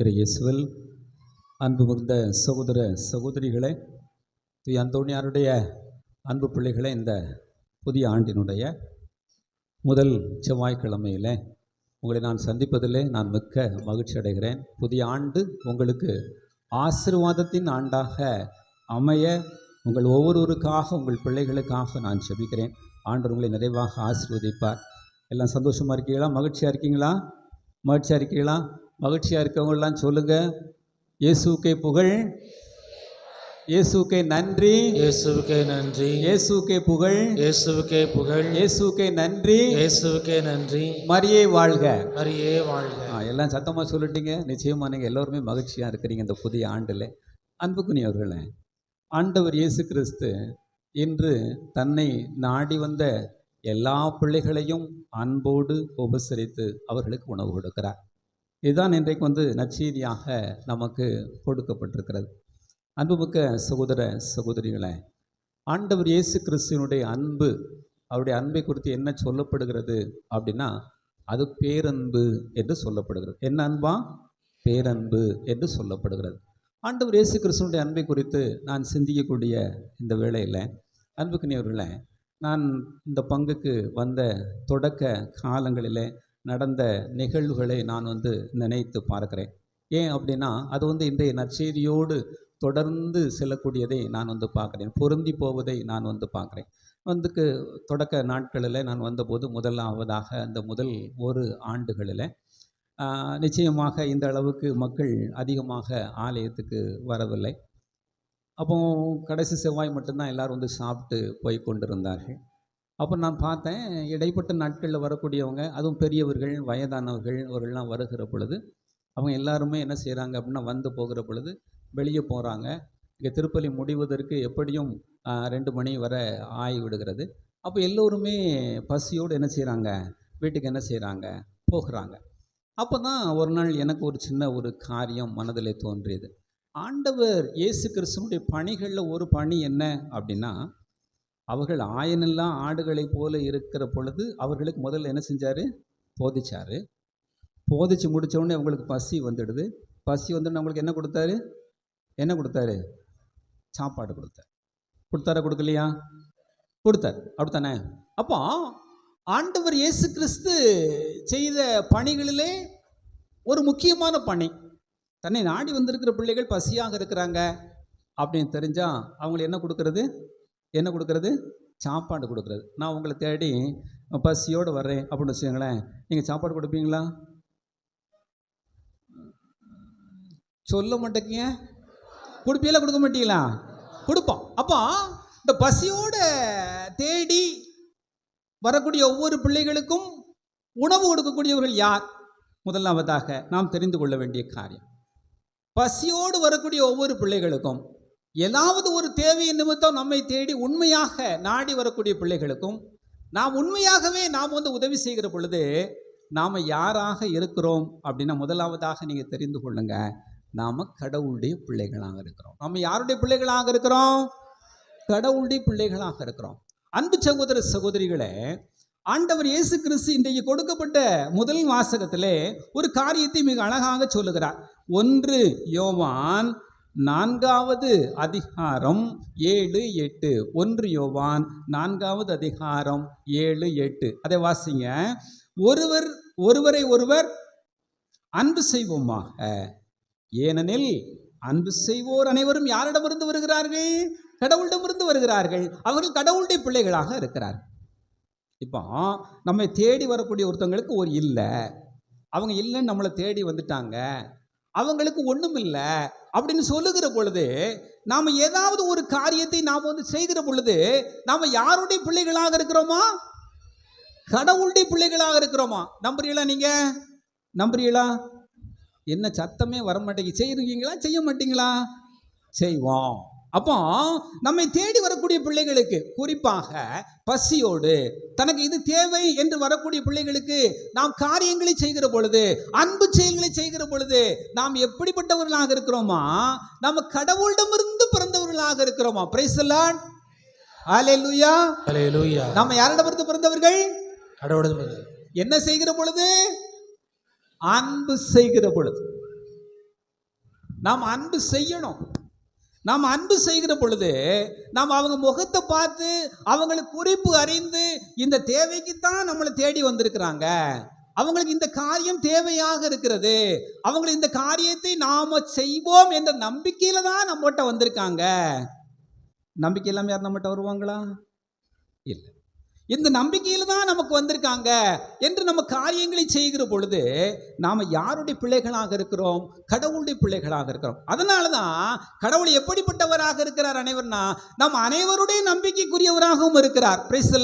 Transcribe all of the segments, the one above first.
இறை இயேசுவில் அன்பு மிகுந்த சகோதர சகோதரிகளே திரு அந்தோணியாருடைய அன்பு பிள்ளைகளே இந்த புதிய ஆண்டினுடைய முதல் செவ்வாய்க்கிழமையில் உங்களை நான் சந்திப்பதிலே நான் மிக்க மகிழ்ச்சி அடைகிறேன். புதிய ஆண்டு உங்களுக்கு ஆசீர்வாதத்தின் ஆண்டாக அமைய உங்கள் ஒவ்வொருவருக்காக உங்கள் பிள்ளைகளுக்காக நான் செபிக்கிறேன் ஆண்டு உங்களை நிறைவாக ஆசீர்வதிப்பார். எல்லாம் சந்தோஷமாக இருக்கீங்களா? மகிழ்ச்சியாக இருக்கீங்களா? மகிழ்ச்சியாக இருக்கீங்களா? மகிழ்ச்சியாக இருக்கவங்களாம் சொல்லுங்கள் இயேசுக்கே புகழ். இயேசுக்கே நன்றி. இயேசுவுக்கே நன்றி. இயேசுக்கே புகழ். இயேசுவுக்கே புகழ். இயேசுக்கே நன்றி. இயேசுவுக்கே நன்றி. மரியே வாழ்க. மரியே வாழ்க. எல்லாம் சத்தமாக சொல்லிட்டீங்க. நிச்சயமாக நீங்கள் எல்லோருமே மகிழ்ச்சியாக இருக்கிறீங்க இந்த புதிய ஆண்டில். அன்புக்குனியவர்களே ஆண்டவர் இயேசு கிறிஸ்து இன்று தன்னை நாடி வந்த எல்லா பிள்ளைகளையும் அன்போடு உபசரித்து அவர்களுக்கு உணவு கொடுக்கிறார். இதுதான் இன்றைக்கு வந்து நச்சீதியாக நமக்கு கொடுக்கப்பட்டிருக்கிறது. அன்புமிக்க சகோதர சகோதரிகளை ஆண்டவர் இயேசு கிறிஸ்துவனுடைய அன்பு அவருடைய அன்பை குறித்து என்ன சொல்லப்படுகிறது அப்படின்னா அது பேரன்பு என்று சொல்லப்படுகிறது. என்ன அன்பா? பேரன்பு என்று சொல்லப்படுகிறது. ஆண்டவர் இயேசு கிறிஸ்துவனுடைய அன்பை குறித்து நான் சிந்திக்கக்கூடிய இந்த வேளையில் அன்புக்குரியவர்களே நான் இந்த பங்குக்கு வந்த தொடக்க காலங்களிலே நடந்த நிகழ்வுகளை நான் வந்து நினைத்து பார்க்கிறேன். ஏன் அப்படின்னா அது வந்து இன்றைய நற்செய்தியோடு தொடர்ந்து செல்லக்கூடியதை நான் வந்து பார்க்குறேன். பொருந்தி போவதை நான் வந்து பார்க்குறேன். வந்துக்கு தொடக்க நாட்களில் நான் வந்தபோது முதலாவதாக அந்த முதல் ஒரு ஆண்டுகளில் நிச்சயமாக இந்த அளவுக்கு மக்கள் அதிகமாக ஆலயத்துக்கு வரவில்லை. அப்போ கடைசி செவ்வாய் மட்டும்தான் எல்லோரும் வந்து சாப்பிட்டு போய் கொண்டிருந்தார்கள். அப்போ நான் பார்த்தேன் இடைப்பட்ட நாட்களில் வரக்கூடியவங்க அதுவும் பெரியவர்கள் வயதானவர்கள் அவர்கள்லாம் வருகிற பொழுது அவங்க எல்லாருமே என்ன செய்கிறாங்க அப்படின்னா வந்து போகிற பொழுது வெளியே போகிறாங்க இங்கே திருப்பலி முடிவதற்கு எப்படியும் ரெண்டு மணி வர ஆகி விடுகிறது அப்போ எல்லோருமே பசியோடு என்ன செய்கிறாங்க வீட்டுக்கு என்ன செய்கிறாங்க போகிறாங்க. அப்போ தான் ஒரு நாள் எனக்கு ஒரு சின்ன ஒரு காரியம் மனதில் தோன்றியது. ஆண்டவர் இயேசு கிறிஸ்துவனுடைய பணிகளில் ஒரு பணி என்ன அப்படின்னா அவர்கள் ஆயனெல்லாம் ஆடுகளைப் போல இருக்கிற பொழுது அவர்களுக்கு முதல்ல என்ன செஞ்சார்? போதிச்சார். போதிச்சு முடிச்ச அவங்களுக்கு பசி வந்துடுது. பசி வந்துட்டு அவங்களுக்கு என்ன கொடுத்தாரு? என்ன கொடுத்தாரு? சாப்பாடு கொடுத்தார். கொடுத்தாரா கொடுக்கலையா? கொடுத்தார். அப்படித்தானே? அப்போ ஆண்டவர் இயேசு கிறிஸ்து செய்த பணிகளிலே ஒரு முக்கியமான பணி. தன்னை நாடி வந்திருக்கிற பிள்ளைகள் பசியாக இருக்கிறாங்க அப்படின்னு தெரிஞ்சால் அவங்களுக்கு என்ன கொடுக்கறது? என்ன கொடுக்கறது? சாப்பாடு கொடுக்குறது. நான் உங்களை தேடி பசியோடு வர்றேன் அப்படின்னு வச்சுக்கோங்களேன். நீங்கள் சாப்பாடு கொடுப்பீங்களா? சொல்ல மாட்டேங்க கொடுப்பீங்களா கொடுக்க மாட்டீங்களா? கொடுப்போம். அப்போ இந்த பசியோட தேடி வரக்கூடிய ஒவ்வொரு பிள்ளைகளுக்கும் உணவு கொடுக்கக்கூடியவர்கள் யார்? முதலாவதாக நாம் தெரிந்து கொள்ள வேண்டிய காரியம். பசியோடு வரக்கூடிய ஒவ்வொரு பிள்ளைகளுக்கும் ஏதாவது ஒரு தேவை நிமித்தம் நம்மை தேடி உண்மையாக நாடி வரக்கூடிய பிள்ளைகளுக்கும் நாம் உண்மையாகவே நாம் வந்து உதவி செய்கிற பொழுது நாம் யாராக இருக்கிறோம் அப்படின்னா முதலாவதாக நீங்கள் தெரிந்து கொள்ளுங்க. நாம் கடவுளுடைய பிள்ளைகளாக இருக்கிறோம். நம்ம யாருடைய பிள்ளைகளாக இருக்கிறோம்? கடவுளுடைய பிள்ளைகளாக இருக்கிறோம். அன்பு சகோதர சகோதரிகளே ஆண்டவர் இயேசு கிறிஸ்து இன்றைக்கு கொடுக்கப்பட்ட முதல் வாசகத்திலே ஒரு காரியத்தை மிக அழகாக சொல்லுகிறார். ஒன்று யோவான் நான்காவது அதிகாரம் ஏழு எட்டு. ஒன்று யோவான் நான்காவது அதிகாரம் ஏழு எட்டு. அதை வாசிங்க. ஒருவர் ஒருவரை ஒருவர் அன்பு செய்வோமாக. ஏனெனில் அன்பு செய்வோர் அனைவரும் யாரிடமிருந்து வருகிறார்கள்? கடவுளிடமிருந்து வருகிறார்கள். அவர்கள் கடவுளுடைய பிள்ளைகளாக இருக்கிறார்கள். இப்போ நம்மை தேடி வரக்கூடிய ஒருத்தவங்களுக்கு ஒரு இல்லை. அவங்க இல்லைன்னு நம்மளை தேடி வந்துட்டாங்க. அவங்களுக்கு ஒன்றும் இல்லை அப்படின்னு சொல்லுகிற பொழுது நாம் ஏதாவது ஒரு காரியத்தை நாம் வந்து செய்கிற பொழுது நாம் யாருடைய பிள்ளைகளாக இருக்கிறோமா? கடவுளுடைய பிள்ளைகளாக இருக்கிறோமா? நம்புறீங்களா நீங்கள் நம்புறீங்களா என்ன சத்தமே வர மாட்டேங்குது செய்கிறீங்களா செய்ய மாட்டீங்களா? செய்வோம். அப்போ நம்மை தேடி வரக்கூடிய பிள்ளைகளுக்கு குறிப்பாக பசியோடு தனக்கு இது தேவை என்று வரக்கூடிய பிள்ளைகளுக்கு நாம் காரியங்களை செய்கிற பொழுது அன்பு செயல்களை செய்கிற பொழுது நாம் எப்படிப்பட்டவர்களாக இருக்கிறோமா? நம்ம கடவுளிடமிருந்து பிறந்தவர்களாக இருக்கிறோமா? பிரைசலான் ஹalleluya ஹalleluya நம்ம யாரிடமிருந்து பிறந்தவர்கள்? கடவுளது என்ன செய்கிற பொழுது? அன்பு செய்கிற பொழுது. நாம் அன்பு செய்யணும். நாம் அன்பு செய்கிற பொழுது நாம் அவங்க முகத்தை பார்த்து அவங்களுக்கு குறிப்பு அறிந்து இந்த தேவைக்கு தான் நம்மளை தேடி வந்திருக்கிறாங்க. அவங்களுக்கு இந்த காரியம் தேவையாக இருக்கிறது. அவங்களுக்கு இந்த காரியத்தை நாம் செய்வோம் என்ற நம்பிக்கையில தான் நம்மகிட்ட வந்திருக்காங்க. நம்பிக்கை இல்லாம யார் நம்மகிட்ட வருவாங்களா? இல்லை. இந்த நம்பிக்கையில் தான் நமக்கு வந்திருக்காங்க என்று நம்ம காரியங்களை செய்கிற பொழுது நாம் யாருடைய பிள்ளைகளாக இருக்கிறோம்? கடவுளுடைய பிள்ளைகளாக இருக்கிறோம். அதனால தான் கடவுள் எப்படிப்பட்டவராக இருக்கிறார் அனைவர்னா நம் அனைவருடைய நம்பிக்கைக்குரியவராகவும் இருக்கிறார். Praise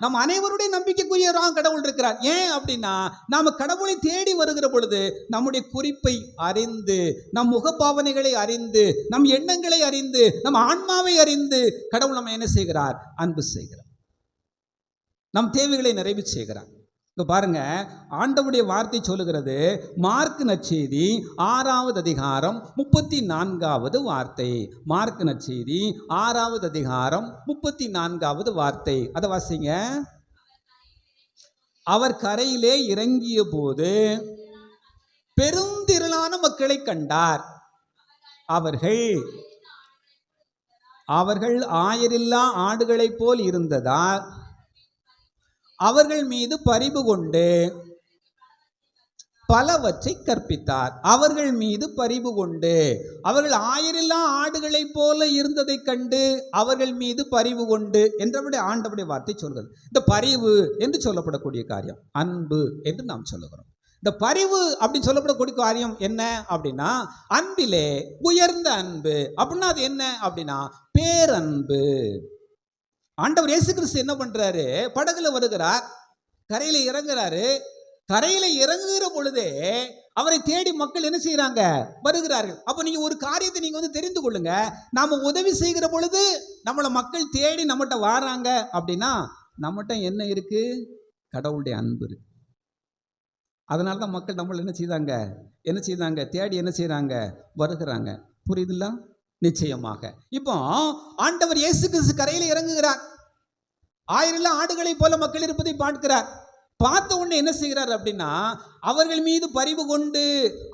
நம் அனைவருடைய நம்பிக்கைக்குரியவராக கடவுள் இருக்கிறார். ஏன் அப்படின்னா நாம் கடவுளை தேடி வருகிற பொழுது நம்முடைய குறிப்பை அறிந்து நம் முகப்பாவனைகளை அறிந்து நம் எண்ணங்களை அறிந்து நம் ஆன்மாவை அறிந்து கடவுள் நம்ம என்ன செய்கிறார்? அன்பு செய்கிறார். நம் தேவைகளை நிறைவு செய்கிறார். இப்போ பாருங்க ஆண்டவுடைய வார்த்தை சொல்லுகிறது மார்க் நற்செய்தி ஆறாவது அதிகாரம் முப்பத்தி நான்காவது வார்த்தை. மார்க் நற்செய்தி ஆறாவது அதிகாரம் முப்பத்தி நான்காவது வார்த்தை. அதை வாசிங்க. அவர் கரையிலே இறங்கிய போது பெருந்திரளான மக்களை கண்டார். அவர்கள் அவர்கள் ஆயரில்லா ஆடுகளைப் போல் இருந்ததால் அவர்கள் மீது பரிவு கொண்டு பலவற்றை கற்பித்தார். அவர்கள் மீது பரிவு கொண்டு அவர்கள் ஆயிரில்லா ஆடுகளைப் போல இருந்ததைக் கண்டு அவர்கள் மீது பரிவு கொண்டு என்றபடி ஆண்டபடி வார்த்தை சொல்கிறது. இந்த பரிவு என்று சொல்லப்படக்கூடிய காரியம் அன்பு என்று நாம் சொல்லுகிறோம். இந்த பரிவு அப்படின்னு சொல்லப்படக்கூடிய காரியம் என்ன அப்படின்னா அன்பிலே உயர்ந்த அன்பு. அப்படின்னா அது என்ன அப்படின்னா பேரன்பு. ஆண்டவர் இயேசு கிறிஸ்து என்ன பண்ணுறாரு படகுல வருகிறார். கரையில் இறங்குறாரு. கரையில் இறங்குகிற பொழுதே அவரை தேடி மக்கள் என்ன செய்கிறாங்க வருகிறார்கள். அப்போ நீங்கள் ஒரு காரியத்தை நீங்கள் வந்து தெரிந்து கொள்ளுங்க. நாம உதவி செய்கிற பொழுது நம்மளை மக்கள் தேடி நம்மகிட்ட வாராங்க அப்படின்னா நம்மகிட்ட என்ன இருக்கு? கடவுளுடைய அன்பு அதனால தான் மக்கள் நம்மளை என்ன செய்தாங்க? என்ன செய்தாங்க? தேடி என்ன செய்கிறாங்க வருகிறாங்க. புரியுதுல்ல நிச்சயமாக. இப்போ ஆண்டவர் இயேசு கிறிஸ்து கரையில் இறங்குகிறார். ஆயிரம் ஆடுகளைப் போல மக்கள் இருப்பதை பார்க்கிறார். பார்த்த உடனே என்ன செய்கிறார் அப்படின்னா அவர்கள் மீது பரிவு கொண்டு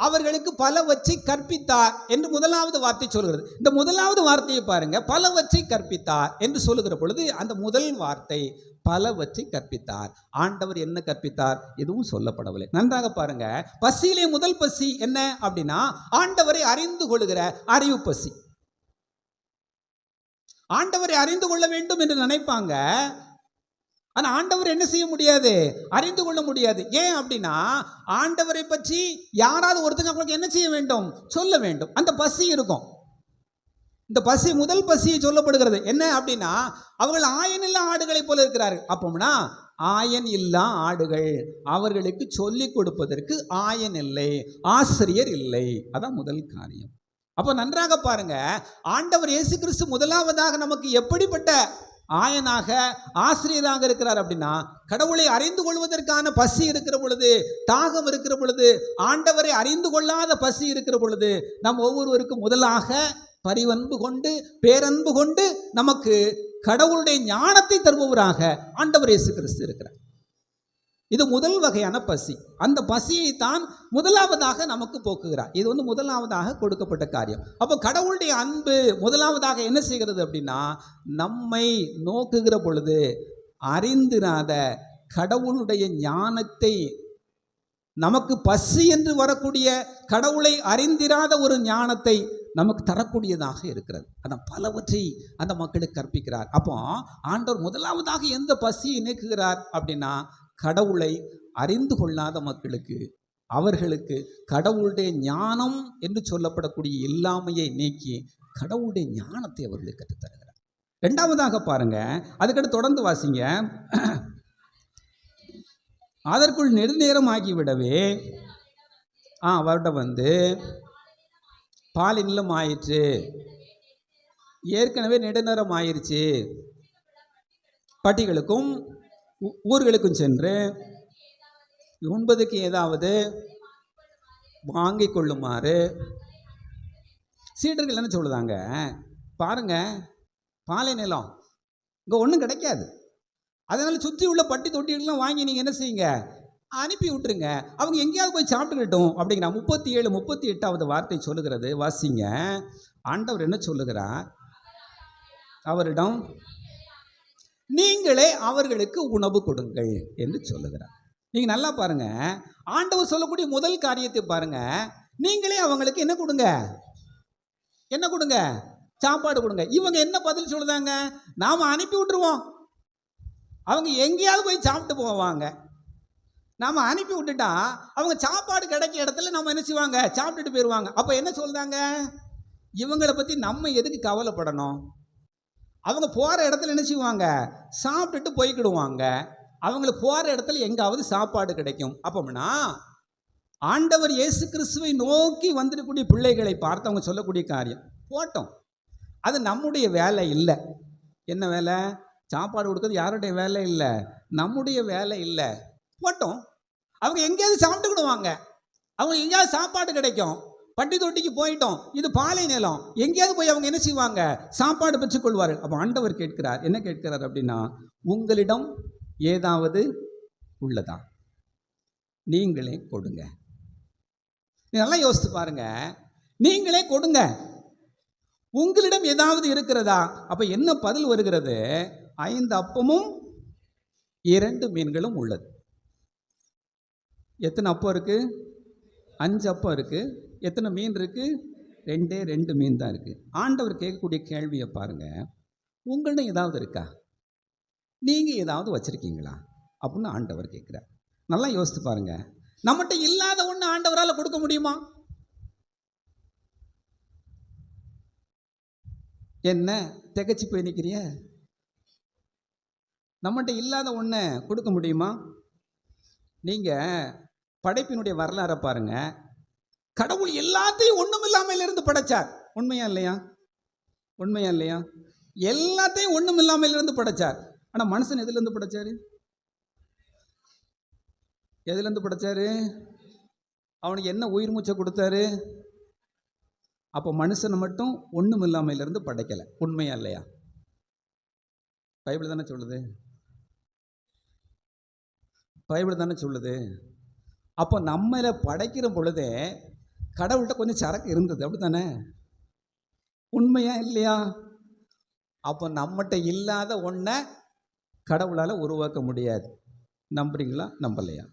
அவர்களுக்கு பலவற்றை கற்பித்தார் என்று முதலாவது வார்த்தை சொல்கிறது. இந்த முதலாவது வார்த்தையை பாருங்க. பலவற்றை கற்பித்தார் என்று சொல்லுகிற பொழுது அந்த முதல் வார்த்தை பலவற்றை கற்பித்தார். ஆண்டவர் என்ன கற்பித்தார்? எதுவும் சொல்லப்படவில்லை. நன்றாக பாருங்க. பசியிலே முதல் பசி என்ன அப்படின்னா ஆண்டவரை அறிந்து கொள்கிற அறிவு பசி. ஆண்டவரை அறிந்து கொள்ள வேண்டும் என்று நினைப்பாங்க. ஆனால் ஆண்டவர் என்ன செய்ய முடியாது? அறிந்து கொள்ள முடியாது. ஏன் அப்படின்னா ஆண்டவரை பற்றி யாராவது ஒருத்தங்க அவங்களுக்கு என்ன செய்ய வேண்டும்? சொல்ல வேண்டும். அந்த பசி இருக்கும். இந்த பசி முதல் பசி சொல்லப்படுகிறது. என்ன அப்படின்னா அவர்கள் ஆயன் இல்லா ஆடுகளைப் போல இருக்கிறார்கள். அப்போம்னா ஆயன் இல்லா ஆடுகள். அவர்களுக்கு சொல்லிக் கொடுப்பதற்கு ஆயன் இல்லை ஆசிரியர் இல்லை. அதான் முதல் காரியம். அப்போ நன்றாக பாருங்க. ஆண்டவர் இயேசு கிறிஸ்து முதலாவதாக நமக்கு எப்படிப்பட்ட ஆயனாக ஆசிரியராக இருக்கிறார் அப்படின்னா கடவுளை அறிந்து கொள்வதற்கான பசி இருக்கிற பொழுது தாகம் இருக்கிற பொழுது ஆண்டவரை அறிந்து கொள்ளாத பசி இருக்கிற பொழுது நம் ஒவ்வொருவருக்கும் முதலாக பரிவன்பு கொண்டு பேரன்பு கொண்டு நமக்கு கடவுளுடைய ஞானத்தை தருபவராக ஆண்டவர் இயேசு கிறிஸ்து இருக்கிறார். இது முதல் வகையான பசி. அந்த பசியை தான் முதலாவதாக நமக்கு போக்குகிறார். இது வந்து முதலாவதாக கொடுக்கப்பட்ட காரியம். அப்போ கடவுளுடைய அன்பு முதலாவதாக என்ன செய்கிறது அப்படின்னா நம்மை நோக்குகிற பொழுது அறிந்திராத கடவுளுடைய ஞானத்தை நமக்கு பசி என்று வரக்கூடிய கடவுளை அறிந்திராத ஒரு ஞானத்தை நமக்கு தரக்கூடியதாக இருக்கிறது. அதான் பலவற்றை அந்த மக்களுக்கு கற்பிக்கிறார். அப்போ ஆண்டவர் முதலாவதாக எந்த பசியை நீக்குகிறார் அப்படின்னா கடவுளை அறிந்து கொள்ளாத மக்களுக்கு அவர்களுக்கு கடவுளுடைய ஞானம் என்று சொல்லப்படக்கூடிய இல்லாமையை நீக்கி கடவுளுடைய ஞானத்தை அவர்களுக்கு கற்றுத்தருகிறார் ரெண்டாவதாக பாருங்க அதுக்கடுத்து தொடர்ந்து வாசிங்க. அதற்குள் நெடுநேரம் ஆகிவிடவே ஆ வருடம் வந்து பாலினிலும் ஆயிற்று. ஏற்கனவே நெடுநேரம் ஆயிடுச்சு பட்டிகளுக்கும் ஊர்களுக்கும் சென்று உண்பதுக்கு ஏதாவது வாங்கி கொள்ளுமாறு சீடர்கள் என்ன சொல்லுதாங்க? பாருங்க பாலை நிலம் இங்கே ஒன்றும் கிடைக்காது. அதனால் சுற்றி உள்ள பட்டி தொட்டிகள்லாம் வாங்கி நீங்கள் என்ன செய்யுங்க? அனுப்பி விட்டுருங்க. அவங்க எங்கேயாவது போய் சாப்பிட்டுக்கிட்டோம் அப்படிங்கிற முப்பத்தி ஏழு முப்பத்தி எட்டாவது வார்த்தை சொல்லுகிறது வாசிங்க. ஆண்டவர் என்ன சொல்லுகிறார்? அவரிடம் நீங்களே அவர்களுக்கு உணவு கொடுங்கள் என்று சொல்லுகிறார். நீங்கள் நல்லா பாருங்க. ஆண்டவர் சொல்லக்கூடிய முதல் காரியத்தை பாருங்க. நீங்களே அவங்களுக்கு என்ன கொடுங்க? என்ன கொடுங்க? சாப்பாடு கொடுங்க. இவங்க என்ன பதில் சொல்லுதாங்க? நாம் அனுப்பி விட்டுருவோம். அவங்க எங்கேயாவது போய் சாப்பிட்டு போவாங்க. நாம் அனுப்பி விட்டுட்டா அவங்க சாப்பாடு கிடைக்க இடத்துல நம்ம என்ன செய்வாங்க? சாப்பிட்டுட்டு போயிடுவாங்க அப்போ என்ன சொல்கிறாங்க இவங்களை பற்றி நம்ம எதுக்கு கவலைப்படணும்? அவங்க போகிற இடத்துல என்ன செய்வாங்க? சாப்பிட்டுட்டு போய்க்கிடுவாங்க. அவங்களுக்கு போகிற இடத்துல எங்காவது சாப்பாடு கிடைக்கும். அப்போம்னா ஆண்டவர் இயேசு கிறிஸ்துவை நோக்கி வந்துடக்கூடிய பிள்ளைகளை பார்த்து அவங்க சொல்லக்கூடிய காரியம். போட்டோம். அது நம்முடைய வேலை இல்லை. என்ன வேலை? சாப்பாடு கொடுக்கறது யாருடைய வேலை இல்லை? நம்முடைய வேலை இல்லை. போட்டோம். அவங்க எங்கேயாவது சாப்பிட்டுக்கிடுவாங்க. அவங்க எங்கேயாவது சாப்பாடு கிடைக்கும். பட்டி தொட்டிக்கு போயிட்டோம். இது பாலை நிலம். எங்கேயாவது போய் அவங்க என்ன செய்வாங்க? சாப்பாடு பெற்றுக்கொள்வார்கள். அப்போ ஆண்டவர் கேட்கிறார். என்ன கேட்கிறார் அப்படின்னா உங்களிடம் ஏதாவது உள்ளதா? நீங்களே கொடுங்க. நல்லா யோசித்து பாருங்க. நீங்களே கொடுங்க. உங்களிடம் ஏதாவது இருக்கிறதா? அப்போ என்ன பதில் வருகிறது? ஐந்து அப்பமும் இரண்டு மீன்களும் உள்ளது. எத்தனை அப்பம் இருக்கு? அஞ்சு அப்பம் இருக்குது எத்தனை மீன் இருக்குது ரெண்டே ரெண்டு மீன் தான் இருக்குது ஆண்டவர் கேட்கக்கூடிய கேள்வியை பாருங்கள் உங்களிடம் ஏதாவது இருக்கா? நீங்கள் ஏதாவது வச்சுருக்கீங்களா? அப்படின்னு ஆண்டவர் கேட்குறார். நல்லா யோசித்து பாருங்கள் நம்மகிட்ட இல்லாத ஒன்று ஆண்டவரால் கொடுக்க முடியுமா? என்ன? திகச்சு போய் நிற்கிறிய நம்மகிட்ட இல்லாத ஒன்றை கொடுக்க முடியுமா? நீங்கள் படைப்பினுடைய வரலாறை பாருங்கள் கடவுள் எல்லாத்தையும் ஒன்றும் இல்லாமல் இருந்து படைச்சார். உண்மையா இல்லையா? உண்மையா இல்லையா? எல்லாத்தையும் ஒன்றும் இல்லாமல் இருந்து படைச்சார். ஆனால் மனுஷன் எதுலேருந்து படைச்சாரு? எதுலேருந்து படைச்சாரு? அவனுக்கு என்ன உயிர் மூச்சை கொடுத்தாரு? அப்போ மனுஷனை மட்டும் ஒன்றும் இல்லாமையிலிருந்து படைக்கலை. உண்மையா இல்லையா? பைபிள் தானே சொல்லுது? பைபிள் தானே சொல்லுது? அப்போ நம்மளை படைக்கிற பொழுதே கடவுள்கிட்ட கொஞ்சம் சரக்கு இருந்தது அப்படி தானே உண்மையா இல்லையா? அப்போ நம்மகிட்ட இல்லாத ஒன்றை கடவுளால் உருவாக்க முடியாது. நம்புறீங்களா? நம்பலையா?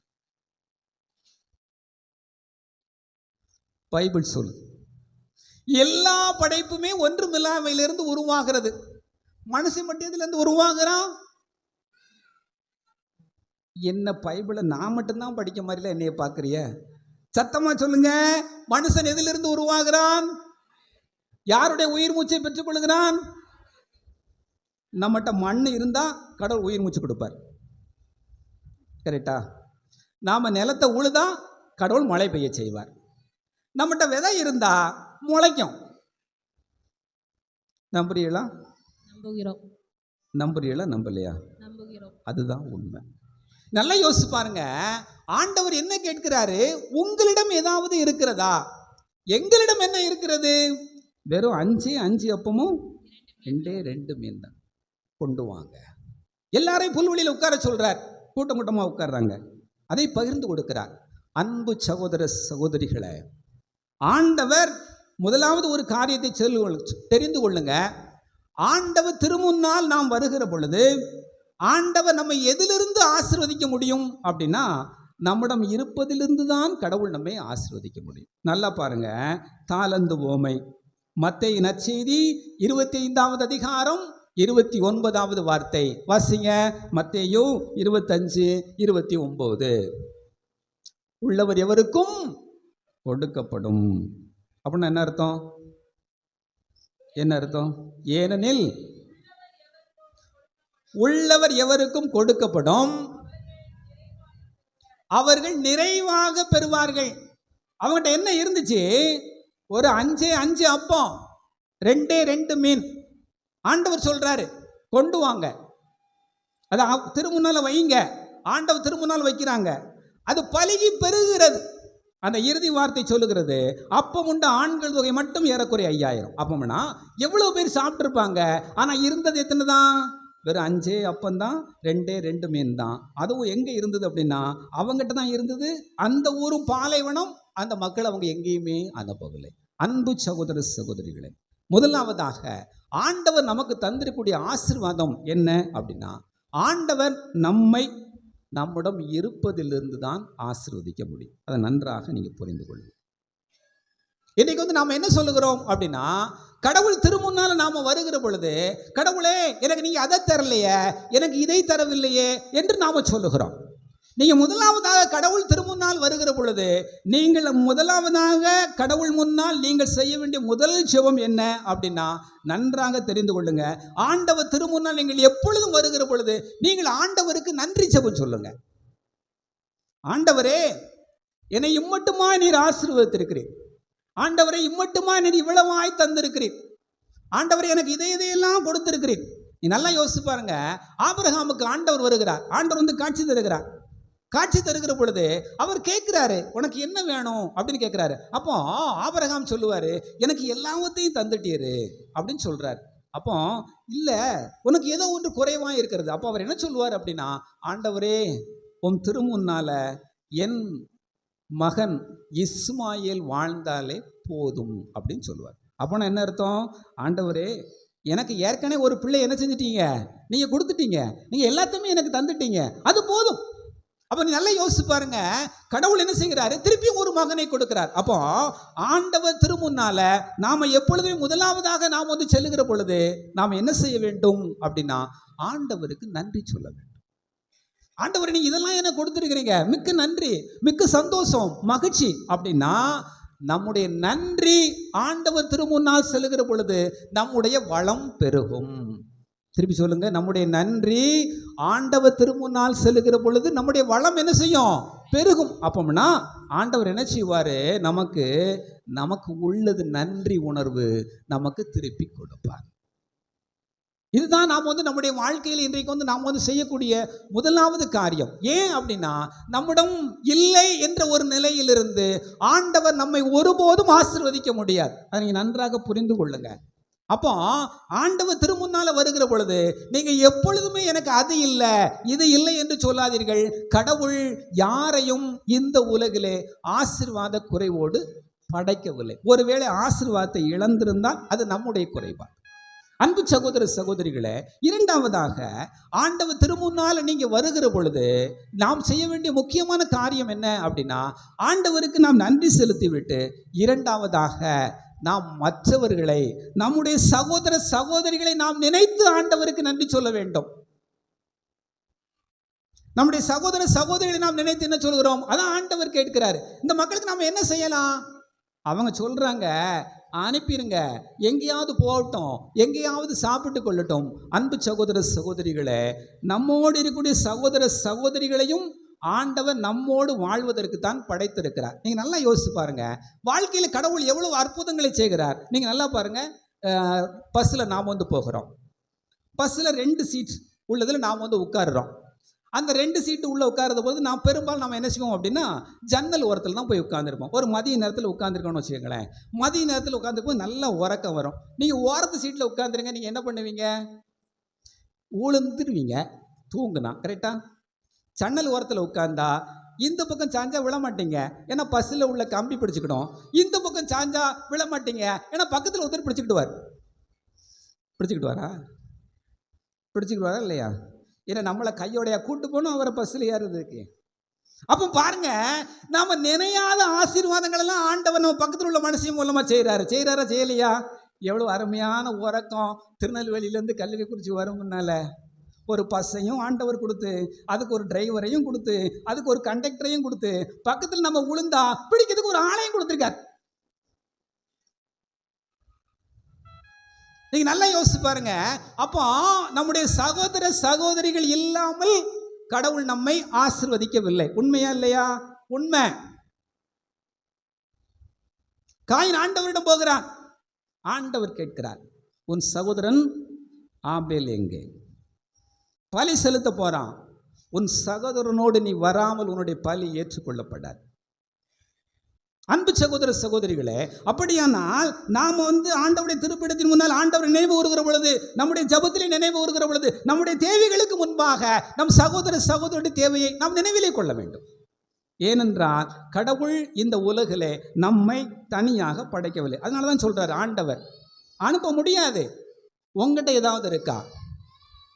பைபிள் சொல்லுது. எல்லா படைப்புமே ஒன்றுமில்லாமையிலிருந்து உருவாகிறது. மனுஷன் மட்டும் உருவாகிறான்? என்ன பைபிளை நான் மட்டும்தான் படிக்க மாதிரில என்னைய பார்க்குறிய? சத்தமா சொல்லுங்க. மனுஷன் எதிலிருந்து உருவாகிறான்? யாருடைய உயிர் மூச்சை பெற்றுக்கொள்கிறான்? நம்மகிட்ட மண் இருந்தால் கடவுள் உயிர் மூச்சு கொடுப்பார். கரெக்டா நாம் நிலத்தை உழுதா கடவுள் மழை பெய்ய செய்வார். நம்மகிட்ட விதை இருந்தா முளைக்கும். நம்புறீங்களா நம்புகிறோம். நம்புறீங்களா நம்பலையா? நம்புகிறோம். அதுதான் உண்மை. நல்லா யோசிச்சு பாருங்க. ஆண்டவர் என்ன கேட்கிறாரு? உங்களிடம் ஏதாவது இருக்கிறதா? எங்களிடம் என்ன இருக்கிறது? வெறும் அஞ்சு அஞ்சு அப்பமும் ரெண்டே ரெண்டு மீன் தான் கொண்டு வாங்க. எல்லாரையும் புல்வெளியில் உட்கார சொல்றார். கூட்டம் கூட்டமாக உட்கார்றாங்க. அதை பகிர்ந்து கொடுக்கிறார். அன்பு சகோதர சகோதரிகளை ஆண்டவர் முதலாவது ஒரு காரியத்தை சொல்லு தெரிந்து கொள்ளுங்க. ஆண்டவர் திருமுன்னால் நாம் வருகிற பொழுது ஆண்டவர் நம்மை எதிலிருந்து ஆசிர்வதிக்க முடியும் அப்படின்னா நம்மிடம் இருப்பதிலிருந்து தான் கடவுள் நம்மை ஆசீர்வதிக்க முடியும். நல்லா பாருங்க. தாளந்து ஓமை. மத்திய நற்செய்தி இருபத்தி ஐந்தாவது அதிகாரம் இருபத்தி ஒன்பதாவது வார்த்தை. வாசிங்க. மத்தேயு இருபத்தஞ்சு இருபத்தி ஒம்பது உள்ளவர் எவருக்கும் கொடுக்கப்படும். அப்படின்னா என்ன அர்த்தம்? என்ன அர்த்தம்? ஏனெனில் உள்ளவர் எவருக்கும் கொடுக்கப்படும்? அவர்கள் நிறைவாக பெறுவார்கள். அவங்ககிட்ட என்ன இருந்துச்சு? ஒரு அஞ்சே அஞ்சு அப்பம் ரெண்டே ரெண்டு மீன். ஆண்டவர் சொல்றாரு கொண்டு வாங்க. அது அவ- வைங்க. ஆண்டவர் திருமுன்னால் வைக்கிறாங்க. அது பழுகி பெருகிறது. அந்த இறுதி வார்த்தை சொல்லுகிறது அப்பம் உண்ட ஆண்கள் தொகை மட்டும் ஏறக்குறைய ஐயாயிரம். அப்பம்னா எவ்வளோ பேர் சாப்பிட்ருப்பாங்க ஆனால் இருந்தது எத்தனை தான் வெறும் அஞ்சே அப்பந்தான் ரெண்டே ரெண்டு மீன் தான் அதுவும் எங்கே இருந்தது அப்படின்னா அவங்ககிட்ட தான் இருந்தது. அந்த ஊரும் பாலைவனம் அந்த மக்கள் அவங்க எங்கேயுமே அனுப்பவில்லை அன்பு சகோதர சகோதரிகளே முதலாவதாக ஆண்டவர் நமக்கு தந்திருக்கூடிய ஆசீர்வாதம் என்ன அப்படின்னா ஆண்டவர் நம்மை நம்மிடம் இருப்பதிலிருந்து தான் ஆசிர்வதிக்க முடியும். அதை நன்றாக நீங்கள் புரிந்து கொள்ளுங்கள் இன்றைக்கி வந்து நாம் என்ன சொல்லுகிறோம் அப்படின்னா கடவுள் திருமுன்னால் நாம் வருகிற பொழுது கடவுளே எனக்கு நீங்கள் அதை தரலையே எனக்கு இதை தரவில்லையே என்று நாம் சொல்லுகிறோம். நீங்கள் முதலாவதாக கடவுள் திருமுன்னால் வருகிற பொழுது நீங்கள் முதலாவதாக கடவுள் முன்னால் நீங்கள் செய்ய வேண்டிய முதல் ஜெபம் என்ன அப்படின்னா நன்றாக தெரிந்து கொள்ளுங்க. ஆண்டவர் திருமுன்னால் நீங்கள் எப்பொழுதும் வருகிற பொழுது நீங்கள் ஆண்டவருக்கு நன்றி ஜெபம் சொல்லுங்க. ஆண்டவரே என்னை இம்மட்டுமா நீர் ஆசீர்வதித்திருக்கிறீர். ஆண்டவரை இம்மட்டுமா நீ இவ்வளவாய் தந்திருக்கிறேன் ஆண்டவரை எனக்கு இதை இதையெல்லாம் கொடுத்திருக்கிறேன் நீ நல்லா யோசிச்சு பாருங்க. ஆபிரகாமுக்கு ஆண்டவர் வருகிறார். ஆண்டவர் வந்து காட்சி தருகிறார். காட்சி தருகிற பொழுது அவர் கேட்குறாரு உனக்கு என்ன வேணும்? அப்படின்னு கேட்குறாரு. அப்போ ஆபரகாம் சொல்லுவார் எனக்கு எல்லாவத்தையும் தந்துட்டீரு அப்படின்னு சொல்கிறார் அப்போ இல்லை உனக்கு ஏதோ ஒன்று குறைவாக இருக்கிறது. அப்போ அவர் என்ன சொல்லுவார் அப்படின்னா ஆண்டவரே உன் திருமுன்னால் என் மகன் இஸ்மாயில் வாழ்ந்தாலே போதும் அப்படின்னு சொல்லுவார். அப்போனா என்ன அர்த்தம்? ஆண்டவரே எனக்கு ஏற்கனவே ஒரு பிள்ளை என்ன செஞ்சிட்டீங்க? நீங்கள் கொடுத்துட்டீங்க. நீங்கள் எல்லாத்தையுமே எனக்கு தந்துட்டீங்க. அது போதும். அப்போ நீ நல்லா யோசிச்சு பாருங்க. கடவுள் என்ன செய்கிறாரு? திருப்பியும் ஒரு மகனை கொடுக்கிறார். அப்போ ஆண்டவர் திருமுன்னால நாம் எப்பொழுதுமே முதலாவதாக நாம் வந்து செல்லுகிற பொழுது நாம் என்ன செய்ய வேண்டும் அப்படின்னா ஆண்டவருக்கு நன்றி சொல்ல வேண்டும். ஆண்டவர் நீங்க இதெல்லாம் என்ன கொடுத்துருக்கிறீங்க? மிக்க நன்றி மிக்க சந்தோஷம் மகிழ்ச்சி. அப்படின்னா நம்முடைய நன்றி ஆண்டவர் திருமுன்னால் செலுகிற பொழுது நம்முடைய வளம் பெருகும். திருப்பி சொல்லுங்க நம்முடைய நன்றி ஆண்டவர் திருமுன்னால் செல்லுகிற பொழுது நம்முடைய வளம் என்ன செய்யும்? பெருகும். அப்போம்னா ஆண்டவர் என்ன செய்வார்? நமக்கு நமக்கு உள்ளது நன்றி உணர்வு நமக்கு திருப்பி கொடுப்பார். இதுதான் நாம் வந்து நம்முடைய வாழ்க்கையில் இன்றைக்கு வந்து நாம் வந்து செய்யக்கூடிய முதலாவது காரியம். ஏன் அப்படின்னா நம்மிடம் இல்லை என்ற ஒரு நிலையிலிருந்து ஆண்டவர் நம்மை ஒருபோதும் ஆசிர்வதிக்க முடியாது. அதை நீங்கள் நன்றாக புரிந்து கொள்ளுங்க. அப்போ ஆண்டவர் திருமுன்னால வருகிற பொழுது நீங்கள் எப்பொழுதுமே எனக்கு அது இல்லை இது இல்லை என்று சொல்லாதீர்கள். கடவுள் யாரையும் இந்த உலகிலே ஆசிர்வாத குறைவோடு படைக்கவில்லை. ஒருவேளை ஆசிர்வாதத்தை இழந்திருந்தால் அது நம்முடைய குறைபாடு அன்பு சகோதர சகோதரிகளே இரண்டாவதாக ஆண்டவர் திருமுன்னால் நீங்கள் வருகிற பொழுது நாம் செய்ய வேண்டிய முக்கியமான காரியம் என்ன அப்படின்னா ஆண்டவருக்கு நாம் நன்றி செலுத்திவிட்டு இரண்டாவதாக நாம் மற்றவர்களை நம்முடைய சகோதர சகோதரிகளை நாம் நினைத்து ஆண்டவருக்கு நன்றி சொல்ல வேண்டும். நம்முடைய சகோதர சகோதரிகளை நாம் நினைத்து என்ன சொல்கிறோம்? அதான் ஆண்டவர் கேட்கிறாரு. இந்த மக்களுக்கு நாம் என்ன செய்யலாம்? அவங்க சொல்றாங்க அனுப்பிடுங்க எங்கேயாவது போகட்டும். எங்கேயாவது சாப்பிட்டு கொள்ளட்டும். அன்பு சகோதர சகோதரிகளை நம்மோடு இருக்கக்கூடிய சகோதர சகோதரிகளையும் ஆண்டவர் நம்மோடு வாழ்வதற்கு தான் படைத்திருக்கிறார். நீங்கள் நல்லா யோசிச்சு பாருங்க. வாழ்க்கையில் கடவுள் எவ்வளவு அற்புதங்களை செய்கிறார். நீங்கள் நல்லா பாருங்க. பஸ்ஸில் நாம் வந்து போகிறோம். பஸ்ஸில் ரெண்டு சீட் உள்ளதில் நாம் வந்து உட்காருறோம். அந்த ரெண்டு சீட்டு உள்ளே உட்காரத பொழுது நான் பெரும்பாலும் நம்ம என்ன செய்வோம் அப்படின்னா ஜன்னல் ஓரத்தில் தான் போய் உட்காந்துருப்போம் ஒரு மதிய நேரத்தில் உட்காந்துருக்கோம்னு வச்சுக்கோங்களேன். மதிய நேரத்தில் உட்காந்துருக்கும் நல்லா உறக்கம் வரும். நீங்கள் ஓரத்து சீட்டில் உட்காந்துருங்க நீங்கள் என்ன பண்ணுவீங்க? உளுந்துருவீங்க. தூங்குனா கரெக்டாக ஜன்னல் ஓரத்தில் உட்காந்தா இந்த பக்கம் சாஞ்சா விழ மாட்டீங்க. ஏன்னா பஸ்ஸில் உள்ள கம்பி பிடிச்சிக்கணும் இந்த பக்கம் சாஞ்சா விழ மாட்டீங்க. ஏன்னா பக்கத்தில் ஒருத்தர் பிடிச்சிக்கிடுவார் பிடிச்சிக்கிட்டு பிடிச்சிக்கிட்டு வாரா இல்லையா? ஏன்னா நம்மளை கையோடைய கூட்டு போகணும் அவரை பஸ்ஸில் ஏறுறதுக்கு. அப்போ பாருங்க நாம நினையாத ஆசீர்வாதங்கள் எல்லாம் ஆண்டவர் நம்ம பக்கத்தில் உள்ள மனுஷன் மூலமா செய்கிறாரு செய்கிறாரா செய்யலையா? எவ்வளோ அருமையான உறக்கம். திருநெல்வேலியிலேருந்து கல்வி குறிச்சி வரும் ஒரு பஸ்ஸையும் ஆண்டவர் கொடுத்து அதுக்கு ஒரு டிரைவரையும் கொடுத்து அதுக்கு ஒரு கண்டக்டரையும் கொடுத்து பக்கத்தில் நம்ம உளுந்தா பிடிக்கிறதுக்கு ஒரு ஆளையும் கொடுத்துருக்கார். நீங்கள் நல்லா யோசிச்சு பாருங்க. அப்போ நம்முடைய சகோதர சகோதரிகள் இல்லாமல் கடவுள் நம்மை ஆசிர்வதிக்கவில்லை. உண்மையா இல்லையா? உண்மை. காயின் ஆண்டவரிடம் போகிறான். ஆண்டவர் கேட்கிறார் உன் சகோதரன் ஆபேல் எங்கே? பலி செலுத்த போறான். உன் சகோதரனோடு நீ வராமல் உன்னுடைய பலி ஏற்றுக்கொள்ளப்படாது. அன்பு சகோதர சகோதரிகளே அப்படியானால் நாம் வந்து ஆண்டவருடைய திருப்பிடத்தின் முன்னால் ஆண்டவர் நினைவு கூறுகிற பொழுது நம்முடைய ஜபத்திலே நினைவு கூறுகிற பொழுது நம்முடைய தேவைகளுக்கு முன்பாக நம் சகோதர சகோதரருடைய தேவையை நாம் நினைவிலே கொள்ள வேண்டும். ஏனென்றால் கடவுள் இந்த உலகிலே நம்மை தனியாக படைக்கவில்லை. அதனால தான் சொல்கிறார் ஆண்டவர் அனுப்ப முடியாது. உங்ககிட்ட ஏதாவது இருக்கா?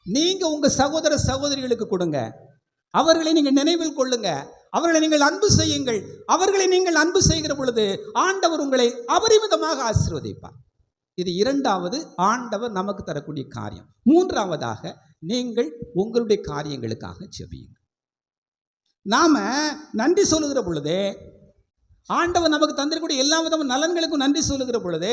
நீங்கள் உங்கள் சகோதர சகோதரிகளுக்கு கொடுங்க. அவர்களை நீங்கள் நினைவில் கொள்ளுங்கள் அவர்களை நீங்கள் அன்பு செய்யுங்கள். அவர்களை நீங்கள் அன்பு செய்கிற பொழுது ஆண்டவர் உங்களை அபரிமிதமாக ஆசீர்வதிப்பார். இது இரண்டாவது ஆண்டவர் நமக்கு தரக்கூடிய காரியம். மூன்றாவதாக நீங்கள் உங்களுடைய காரியங்களுக்காக செபியுங்கள் நாம் நன்றி சொல்லுகிற பொழுதே ஆண்டவர் நமக்கு தந்திருக்கக்கூடிய எல்லா விதமான நலன்களுக்கும் நன்றி சொல்லுகிற பொழுது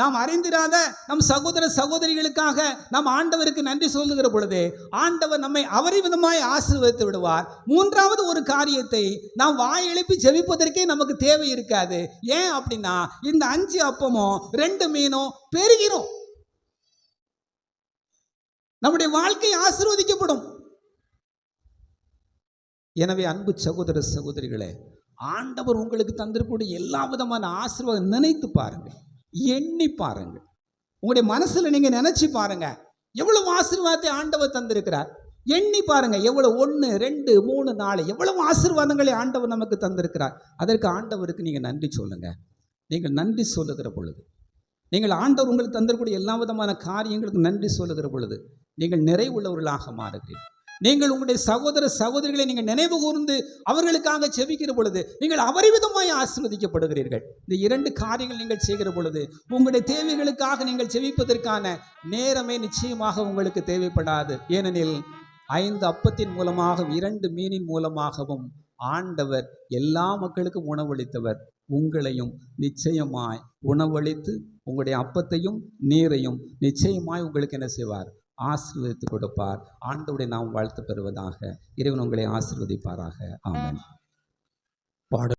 நாம் அறிந்திராத நம் சகோதர சகோதரிகளுக்காக நாம் ஆண்டவருக்கு நன்றி சொல்லுகிற பொழுது ஆண்டவர் நம்மை அவரை விதமாய் ஆசீர்வதித்து விடுவார். மூன்றாவது ஒரு காரியத்தை நாம் வாய் எழுப்பி ஜெபிப்பதற்கே நமக்கு தேவை இருக்காது. ஏன் அப்படின்னா இந்த அஞ்சு அப்பமும் ரெண்டு மீனும் பெருகிறோம் நம்முடைய வாழ்க்கை ஆசீர்வதிக்கப்படும். எனவே அன்பு சகோதர சகோதரிகளே ஆண்டவர் உங்களுக்கு தந்திருக்கூடிய எல்லா விதமான ஆசீர்வாதம் நினைத்து பாருங்கள். எண்ணி பாருங்கள். உங்களுடைய மனசில் நீங்கள் நினச்சி பாருங்கள் எவ்வளவு ஆசீர்வாதத்தை ஆண்டவர் தந்திருக்கிறார். எண்ணி பாருங்கள் எவ்வளோ ஒன்று ரெண்டு மூணு நாலு எவ்வளவு ஆசீர்வாதங்களை ஆண்டவர் நமக்கு தந்திருக்கிறார். அதற்கு ஆண்டவருக்கு நீங்கள் நன்றி சொல்லுங்கள் நீங்கள் நன்றி சொல்லுகிற பொழுது நீங்கள் ஆண்டவர் உங்களுக்கு தந்திருக்கூடிய எல்லா விதமான காரியங்களுக்கு நன்றி சொல்லுகிற பொழுது நீங்கள் நிறைவுள்ளவர்களாக மாறுகிறீர்கள். நீங்கள் உங்களுடைய சகோதர சகோதரிகளை நீங்கள் நினைவு கூர்ந்து அவர்களுக்காக செபிக்கிற பொழுது நீங்கள் அபரிவிதமாய் ஆசிர்வதிக்கப்படுகிறீர்கள். இந்த இரண்டு காரியங்கள் நீங்கள் செய்கிற பொழுது உங்களுடைய தேவைகளுக்காக நீங்கள் செவிப்பதற்கான நேரமே நிச்சயமாக உங்களுக்கு தேவைப்படாது. ஏனெனில் ஐந்து அப்பத்தின் மூலமாகவும் இரண்டு மீனின் மூலமாகவும் ஆண்டவர் எல்லா மக்களுக்கும் உணவளித்தவர். உங்களையும் நிச்சயமாய் உணவளித்து உங்களுடைய அப்பத்தையும் நீரையும் நிச்சயமாய் உங்களுக்கு என்ன செய்வார்? ஆசீர்வதித்து கொடுப்பார். ஆண்டவுடைய நாம் வாழ்த்து பெறுவதாக. இறைவன் உங்களை ஆசீர்வதிப்பாராக. ஆமன். பாடல்